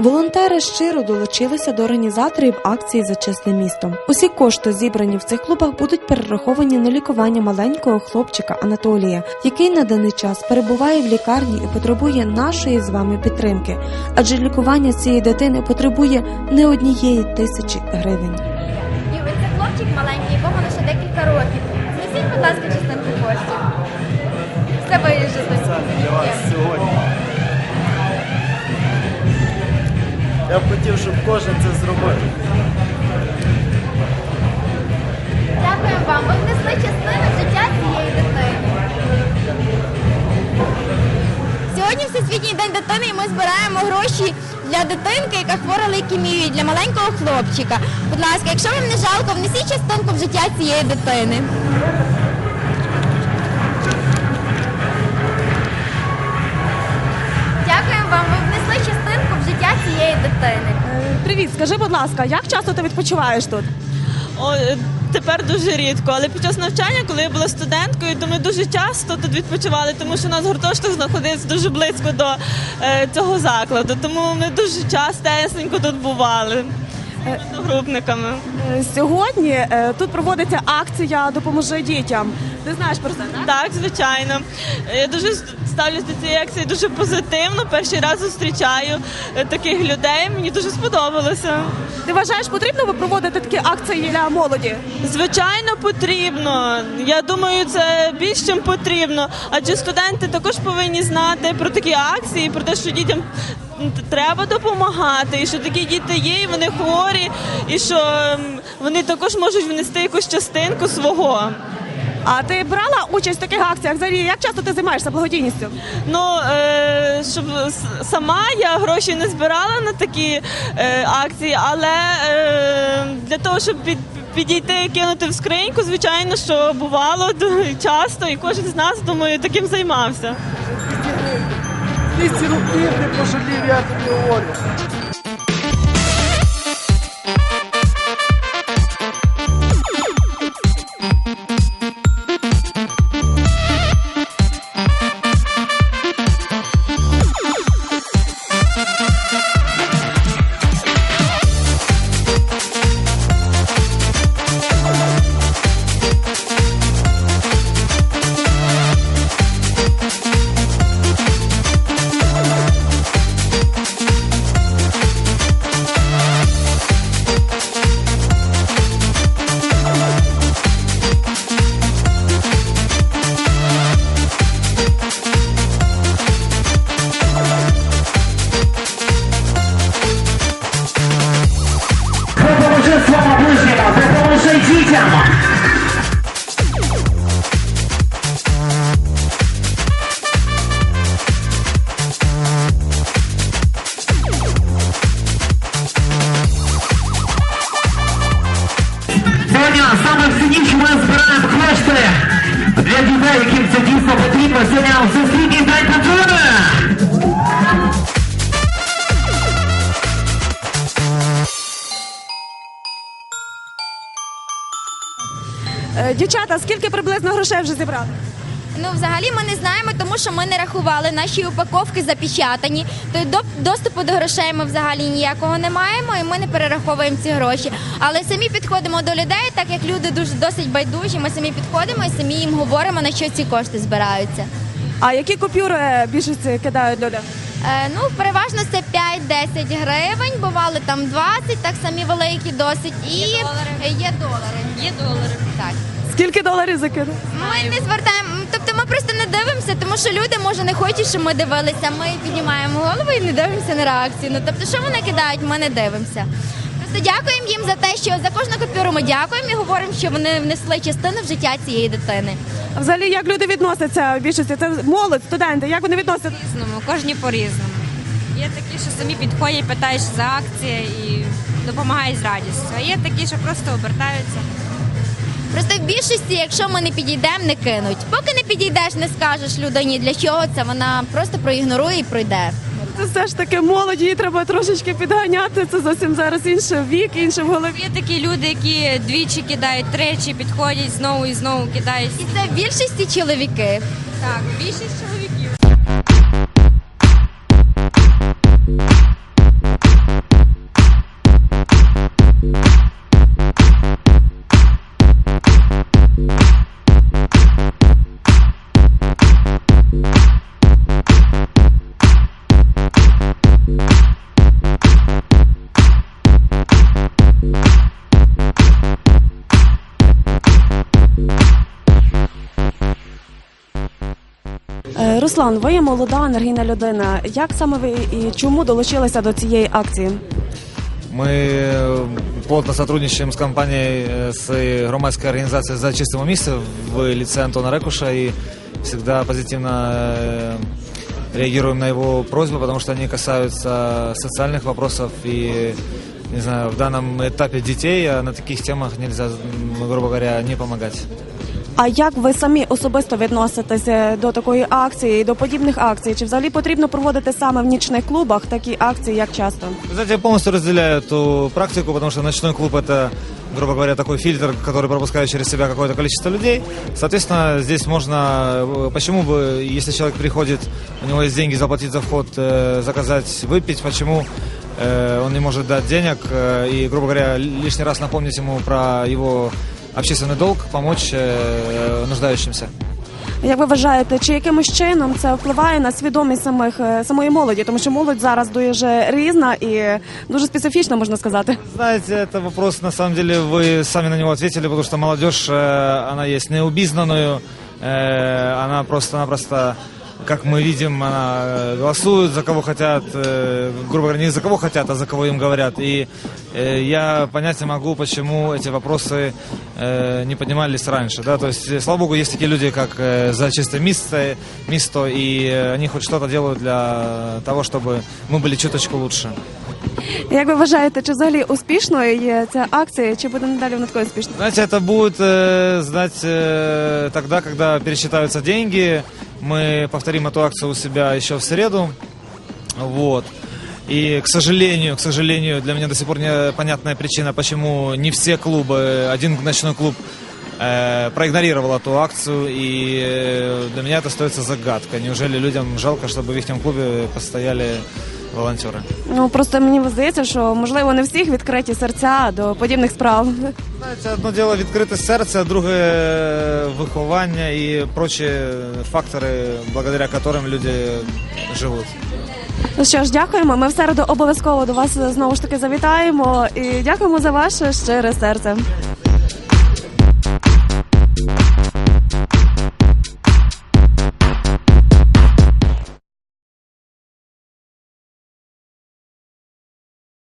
Волонтери щиро долучилися до організаторів акції за чисте місто. Усі кошти, зібрані в цих клубах, будуть перераховані на лікування маленького хлопчика Анатолія, який на даний час перебуває в лікарні і потребує нашої з вами підтримки. Адже лікування цієї дитини потребує не однієї тисячі гривень. Це хлопчик маленький, якому лише декілька років. Знесіть, будь ласка, частинку коштів. Це виїжджати. Я б хотів, щоб кожен це зробив. Дякуємо вам. Ви внесли частину життя цієї дитини. Сьогодні Всесвітній день дитини і ми збираємо гроші для дитинки, яка хвора лейкемією, для маленького хлопчика. Будь ласка, якщо вам не жалко, внесіть частинку в життя цієї дитини. Цієї. Привіт, скажи, будь ласка, як часто ти відпочиваєш тут? О, е, тепер дуже рідко, але під час навчання, коли я була студенткою, то ми дуже часто тут відпочивали, тому що у нас гуртожиток знаходився дуже близько до е, цього закладу. Тому ми дуже частенько тут бували з одногрупниками. Е, Сьогодні е, тут проводиться акція Допоможи дітям. Ти знаєш про це, так? Так, звичайно. Я дуже ставлюся до цієї акції дуже позитивно. Перший раз зустрічаю е, таких людей. Мені дуже сподобалося. Ти вважаєш, потрібно ви проводити такі акції для молоді? Звичайно, потрібно. Я думаю, це більш чим потрібно. Адже студенти також повинні знати про такі акції, про те, що дітям треба допомагати, і що такі діти є, і вони хворі, і що вони також можуть внести якусь частинку свого. А ти брала участь в таких акціях? Взагалі, як часто ти займаєшся благодійністю? Ну е, щоб с- сама я гроші не збирала на такі е, акції, але е, для того, щоб під, підійти і кинути в скриньку, звичайно, що бувало часто, і кожен з нас, думаю, таким займався. 200 рублів не пожалів, я тобі говорю. Для дітей, яким це дійсно потрібно. Сьогодні всесвітній день. Е, Дівчата, скільки приблизно грошей вже зібрали? Ну, взагалі ми не знаємо, тому що ми не рахували наші упаковки запечатані. То й до- доступу до грошей ми взагалі ніякого не маємо, і ми не перераховуємо ці гроші. Але самі підходимо до людей, так як люди дуже досить байдужі. Ми самі підходимо і самі їм говоримо, на що ці кошти збираються. А які купюри більшість кидають люди? Е, ну, переважно це 5-10 гривень, бували там 20, так самі великі досить. І є долари. Є долари. Є долари. Так. Скільки доларів закинули? Ми не звертаємо, тобто ми просто не дивимося, тому що люди може не хочуть, щоб ми дивилися. Ми піднімаємо голову і не дивимося на реакцію. Ну тобто, що вони кидають, ми не дивимося. Просто дякуємо їм за те, що за кожну купюру ми дякуємо і говоримо, що вони внесли частину в життя цієї дитини. А взагалі, як люди відносяться в більшості? Це молодь, студенти, як вони відносяться? по-різному, кожні по-різному. Є такі, що самі підходять, питають за акції і допомагають з радістю. А є такі, що просто обертаються. Просто в більшості, якщо ми не підійдемо, не кинуть. Поки не підійдеш, не скажеш людині, для чого це, вона просто проігнорує і пройде. Це все ж таки молодь, її треба трошечки підганяти. Це зовсім зараз інший вік, інше в голові. Є такі люди, які двічі кидають, тричі підходять, знову і знову кидають. І це в більшості чоловіки. Так, більшість чоловіків. Руслан, ви є молода енергійна людина. Як саме ви і чому долучилися до цієї акції? Мы э, плотно сотрудничаем с компанией, э, с громадской организацией «За чистому місце» в лице Антона Рекуша и всегда позитивно э, реагируем на его просьбы, потому что они касаются социальных вопросов и, не знаю, в данном этапе детей, а на таких темах нельзя, м, грубо говоря, не помогать. А як ви самі особисто відноситеся до такої акції, до подібних акцій? Чи взагалі потрібно проводити саме в нічних клубах такі акції, як часто? Вы знаете, я полностью разделяю эту практику, потому что ночной клуб это, грубо говоря, такой фильтр, который пропускает через себя какое-то количество людей. Соответственно, здесь можно, э, почему бы, если человек приходит, у него есть деньги заплатить за вход, э, заказать, выпить, почему э, он не может дать денег э, и, грубо говоря, лишний раз напомнить ему про его общественный долг, помочь э, нуждающимся. Як ви вважаєте, чи якимось чином це впливає на свідомість самих е, самої молоді? Тому що молодь зараз дуже різна і дуже специфічна, можна сказати. Знаете, это вопрос, на самом деле, вы сами на него ответили, потому что молодежь, э, она есть неубизнанную, э, она просто-напросто, как мы видим, она э, голосует за кого хотят, э, грубо говоря, не за кого хотят, а за кого им говорят. И э, я понять не могу, почему эти вопросы э, не поднимались раньше. Да? То есть, э, слава богу, есть такие люди, как э, за чистое место, место, и э, они хоть что-то делают для того, чтобы мы были чуточку лучше. Як ви вважаєте, чи взагалі успішною є ця акція, чи буде надалі вона такою успішною? Знаете, это будет э, знать э, тогда, когда пересчитаются деньги. Мы повторим эту акцию у себя еще в среду. Вот. И, к сожалению, к сожалению, для меня до сих пор непонятная причина, почему не все клубы, один ночной клуб э, проигнорировал эту акцию, и э, для меня это остается загадкой. Неужели людям жалко, чтобы в их клубе постояли волонтеры? Ну просто мені здається, що можливо не всіх відкриті серця до подібних справ. Знаєте, одно діло відкрите серце, а друге е, виховання і прочі фактори, благодаря которым люди живуть. Ну що ж, дякуємо. Ми в середу обов'язково до вас знову ж таки завітаємо і дякуємо за ваше щире серце.